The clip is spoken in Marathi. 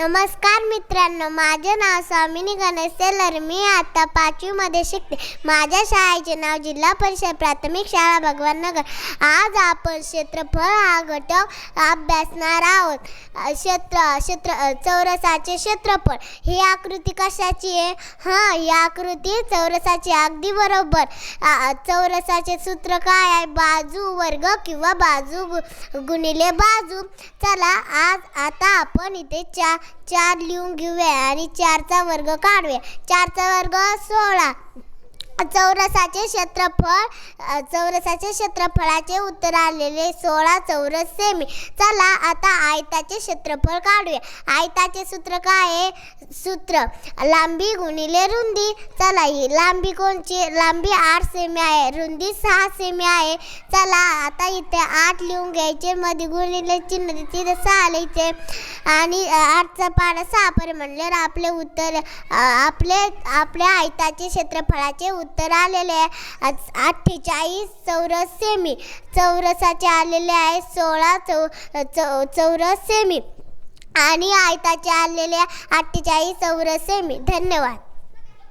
नमस्कार मित्रांनो माझे नाव स्वामिनी गणेश सेलर मी आता पाचवीमध्ये शिकते. माझ्या शाळेचे नाव जिल्हा परिषद प्राथमिक शाळा भगवान नगर. आज आपण क्षेत्रफळ हा घटक अभ्यासणार आहोत. क्षेत्र क्षेत्र चौरसाचे क्षेत्रफळ. ही आकृती कशाची आहे? हां ही आकृती चौरसाची. अगदी बरोबर. चौरसाचे सूत्र काय आहे? बाजू वर्ग किंवा बाजू गु- गुणिले बाजू. चला आज आता आपण इथे चार चार लिहून घेऊया आणि चारचा वर्ग काढूया. चारचा वर्ग सोळा. चौरसाचे क्षेत्रफळ चौरसाचे क्षेत्रफळाचे उत्तर आलेले सोळा चौरस सेमी. चला आता आयताचे क्षेत्रफळ काढूया. आयताचे सूत्र काय आहे? सूत्र लांबी गुणिले रुंदी. चला ही लांबी कोणची? लांबी आठ सेमी आहे. रुंदी सहा सेमी आहे. चला आता इथे आठ लिहून घ्यायचे. मध्ये गुणिले चिन्ह तिथे सहा लिहायचे. आणि आठचा पाडा सहा पर म्हणल्यावर आपले उत्तर आपले आपल्या आयताचे क्षेत्रफळाचे उत्तर उत्तर आलेले आहे. अठ्ठेचाळीस चौरस सेमी. चौरसाचे आलेले आहे सोळा चौ चौ चौरस सेमी. आणि आयताचे आलेले आहे अठ्ठेचाळीस चौरस सेमी. धन्यवाद.